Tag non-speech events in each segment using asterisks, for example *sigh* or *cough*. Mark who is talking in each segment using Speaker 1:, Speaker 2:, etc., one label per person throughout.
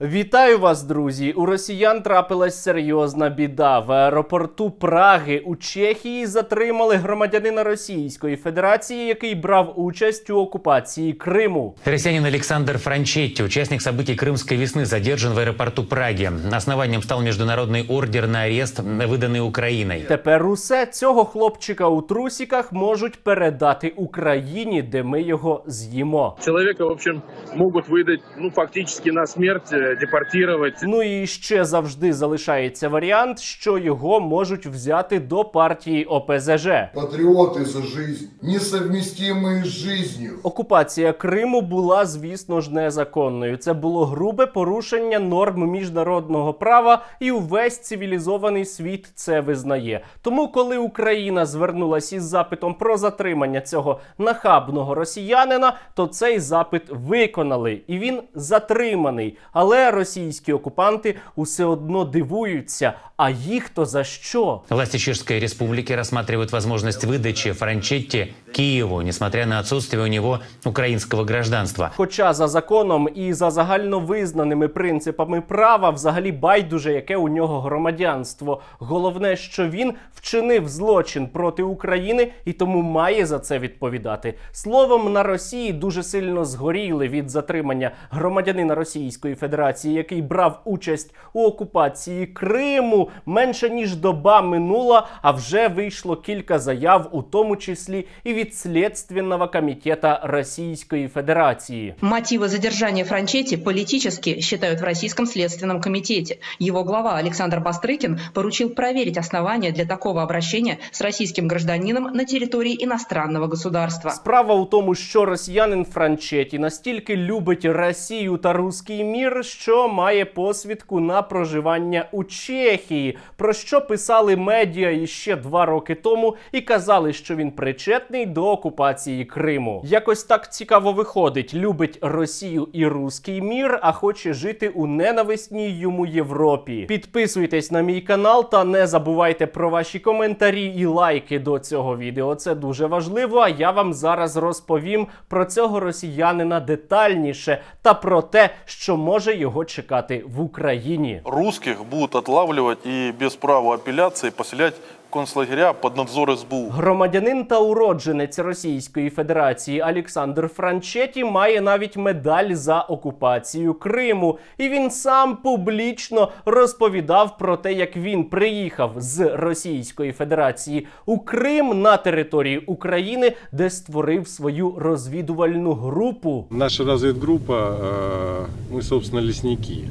Speaker 1: Вітаю вас, друзі! У росіян трапилась серйозна біда. В аеропорту Праги у Чехії затримали громадянина Російської Федерації, який брав участь у окупації Криму.
Speaker 2: Россиянин Александр Франчетти, участник событий Крымской весны, задержан в аэропорту Праги. Основанием стал международный ордер на арест, выданный Украиной.
Speaker 1: Тепер усе цього хлопчика у трусіках можуть передати Україні, де ми його з'їмо.
Speaker 3: Человека, в общем, могут выдать, ну, фактически на смерть, э, депортировать.
Speaker 1: Ну і ще завжди залишається варіант, що його можуть взяти до партії ОПЗЖ.
Speaker 4: Патриоты за жизнь, несовместимые с жизнью.
Speaker 1: Окупація Криму була, звісно ж, незаконною. Це було грубе порушення норм міжнародного права, і увесь цивілізований світ це визнає. Тому, коли Україна звернулася із запитом про затримання цього нахабного росіянина, то цей запит виконали, і він затриманий. Але російські окупанти усе одно дивуються. А їх то за що?
Speaker 2: Власти Чешской Республики рассматривают возможность выдачи Франчетти Киеву, несмотря на отсутствие у него украинского гражданства.
Speaker 1: Хоча за законом і за загальновизнаними принципами права взагалі байдуже, яке у нього громадянство. Головне, що він вчинив злочин проти України і тому має за це відповідати. Словом, на Росії дуже сильно згоріли від затримання громадянина Російської Федерації, який брав участь у окупації Криму. Менше ніж доба минула, а вже вийшло кілька заяв, у тому числі і від Слідственного комітета Російської Федерації.
Speaker 5: Мотивы задержания Франчетти политически считают в Российском следственном комитете. Его глава Александр Бастрыкин поручил проверить основания для такого обращения с российским гражданином на территории иностранного государства.
Speaker 1: Справа у тому, що росіянин Франчеті настільки любить Росію та руський мір, що має посвідку на проживання у Чехії, про що писали медіа іще два роки тому і казали, що він причетний до окупації Криму. Якось так цікаво виходить: любить Росію і руський мір, а хоче жити у ненависній йому Європі. Підписуйтесь на мій канал та не забувайте про ваші коментарі і лайки до цього відео. Це дуже важливо. А я вам зараз розповім про цього росіянина детальніше та про те, що може його чекати в Україні.
Speaker 6: русских будут отлавливать и без права апелляции поселять в концлагеря под надзор СБУ.
Speaker 1: Громадянин та уродженець Російської Федерації Олександр Франчеті має навіть медаль за окупацію Криму, і він сам публічно розповідав про те, як він приїхав з Російської Федерації у Крим на території України, де створив свою розвідувальну групу.
Speaker 7: Наша разведгруппа, э, мы, собственно, лесники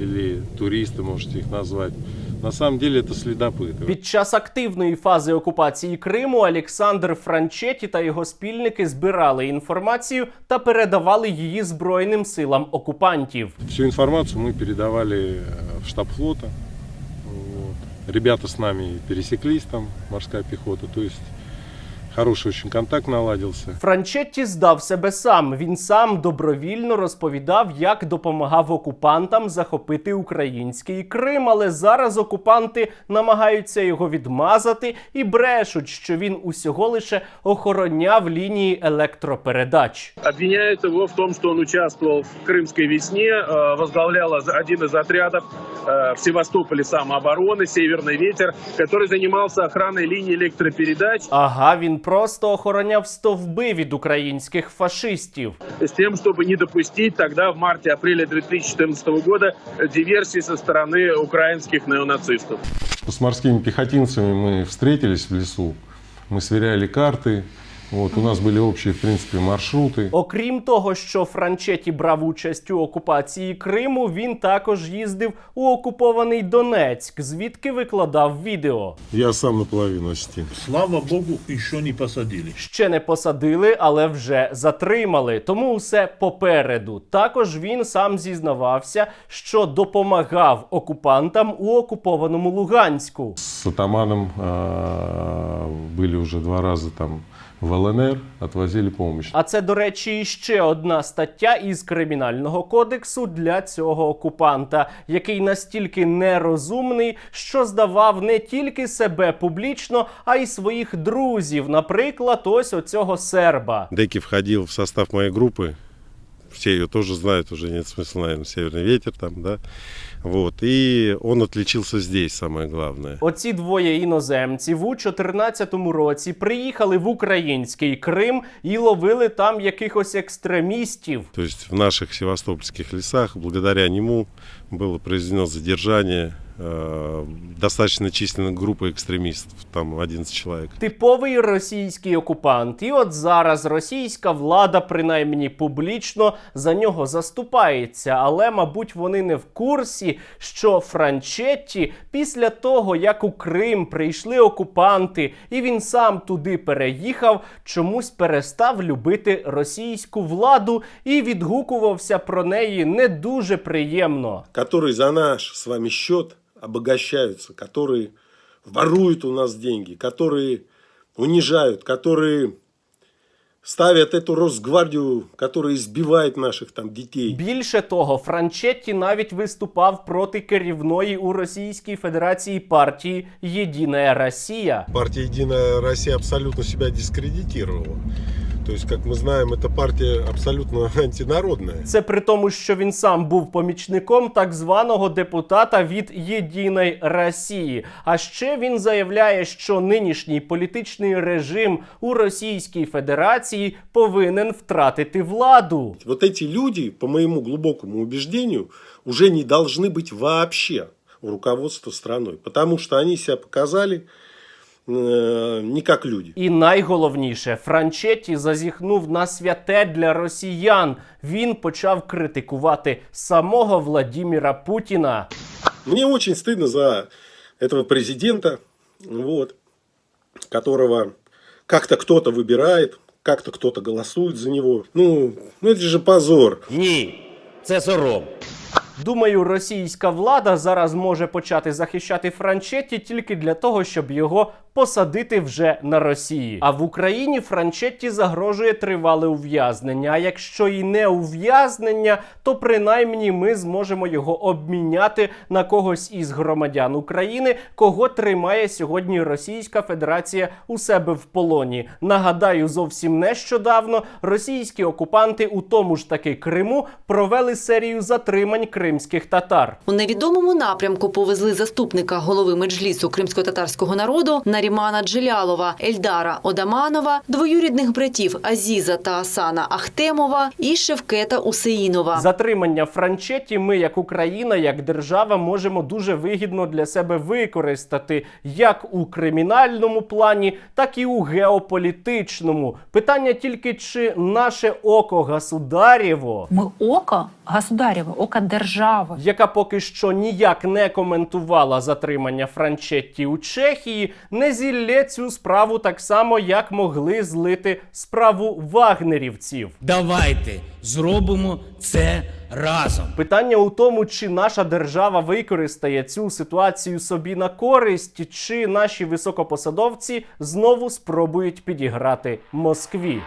Speaker 7: или туристы, можете их назвать. На самом деле это следопыты.
Speaker 1: Під час активної фази окупації Криму Олександр Франчеті та його спільники збирали інформацію та передавали її збройним силам окупантів.
Speaker 7: Всю информацию мы передавали э, в штаб флота. Вот. Ребята с нами пересеклись там, морская пехота. То есть хороший очень контакт наладился.
Speaker 1: Франчетті здав себе сам. Він сам добровільно розповідав, як допомагав окупантам захопити український Крим. Але зараз окупанти намагаються його відмазати і брешуть, що він усього лише охороняв лінії електропередач.
Speaker 3: Обвиняют его в том, что он участвовал в Крымской весне, э, возглавлял оз- один из отрядов э, в Севастополе самообороны «Северный ветер», который занимался охраной линии электропередач
Speaker 1: Ага, він просто охороняв стовби від українських фашистів.
Speaker 3: с тем, чтобы не допустить тогда в марте-апреле 2014 года э, диверсии со стороны украинских неонацистов.
Speaker 7: С морскими пехотинцами мы встретились в лесу. Мы сверяли карты. Вот, у нас были общие, в принципе, маршруты.
Speaker 1: Окрім того, що Франчеті брав участь у окупації Криму, він також їздив у окупований Донецьк, звідки викладав відео.
Speaker 7: Я сам наполовину ассистент.
Speaker 8: Слава Богу, еще не посадили.
Speaker 1: Ще не посадили, але вже затримали. Тому усе попереду. Також він сам зізнавався, що допомагав окупантам у окупованому Луганську
Speaker 7: С атаманом э, были уже два раза там в ЛНР, отвозили помощь.
Speaker 1: А це, до речі, ще одна стаття із кримінального кодексу для цього окупанта, який настільки нерозумний, що здавав не тільки себе публічно, а й своїх друзів. Наприклад, ось оцього серба.
Speaker 7: Деки входил в состав моей группы
Speaker 9: все ее тоже знают, уже нет смысла, наверное, «Северный ветер» там, да. Вот, и он отличился здесь, самое главное.
Speaker 1: Оці двоє іноземців у 14-му році приїхали в український Крим і ловили там якихось екстремістів.
Speaker 9: То есть в наших севастопольских лесах, благодаря нему, было произведено задержание э, достаточно численной группы экстремистов, там 11 человек.
Speaker 1: Типовий російський окупант. І от зараз російська влада, принаймні публічно, за нього заступається. Але, мабуть, вони не в курсі, що Франчетті після того, як у Крим прийшли окупанти, і він сам туди переїхав, чомусь перестав любити російську владу і відгукувався про неї не дуже приємно.
Speaker 10: которые за наш с вами счет обогащаются, которые воруют у нас деньги, которые унижают, которые ставят эту Росгвардию, которая избивает наших там детей.
Speaker 1: Більше того, Франчетті навіть виступав проти керівної у Російській Федерації партії Єдина Росія.
Speaker 9: Партия «Единая Россия» абсолютно себя дискредитировала. То есть, как мы знаем, эта партия абсолютно *laughs* антинародная.
Speaker 1: Це при тому, що він сам був помічником так званого депутата від Єдиної Росії. А ще він заявляє, що нинішній політичний режим у Російській Федерації повинен втратити владу.
Speaker 10: Вот эти люди, по моему глубокому убеждению, уже не должны быть вообще у руководства страной, потому что они себя показали э, не как люди.
Speaker 1: І найголовніше, Франчетті зазіхнув на святе для росіян. Він почав критикувати самого Владіміра Путіна.
Speaker 10: Мне очень стыдно за этого президента, вот, которого как-то кто-то выбирает, как-то кто-то голосует за него. Ну, ну это же позор.
Speaker 11: Ні, це сором.
Speaker 1: Думаю, російська влада зараз може почати захищати Франчетті тільки для того, щоб його посадити вже на Росії. А в Україні Франчетті загрожує тривале ув'язнення. А якщо і не ув'язнення, то принаймні ми зможемо його обміняти на когось із громадян України, кого тримає сьогодні Російська Федерація у себе в полоні. Нагадаю, зовсім нещодавно російські окупанти у тому ж таки Криму провели серію затримань кримських татар.
Speaker 12: У невідомому напрямку повезли заступника голови меджлісу кримсько-татарського народу Нарімана Джилялова, Ельдара Одаманова, двоюрідних братів Азіза та Асана Ахтемова і Шевкета Усеїнова.
Speaker 1: Затримання Франчеті ми, як Україна, як держава, можемо дуже вигідно для себе використати як у кримінальному плані, так і у геополітичному. Питання тільки чи наше око государєво,
Speaker 13: Мы око государева, око держави.
Speaker 1: яка поки що ніяк не коментувала затримання Франчетті у Чехії, не зіллє цю справу так само, як могли злити справу вагнерівців.
Speaker 11: Давайте зробимо це разом.
Speaker 1: Питання у тому, чи наша держава використає цю ситуацію собі на користь, чи наші високопосадовці знову спробують підіграти Москві.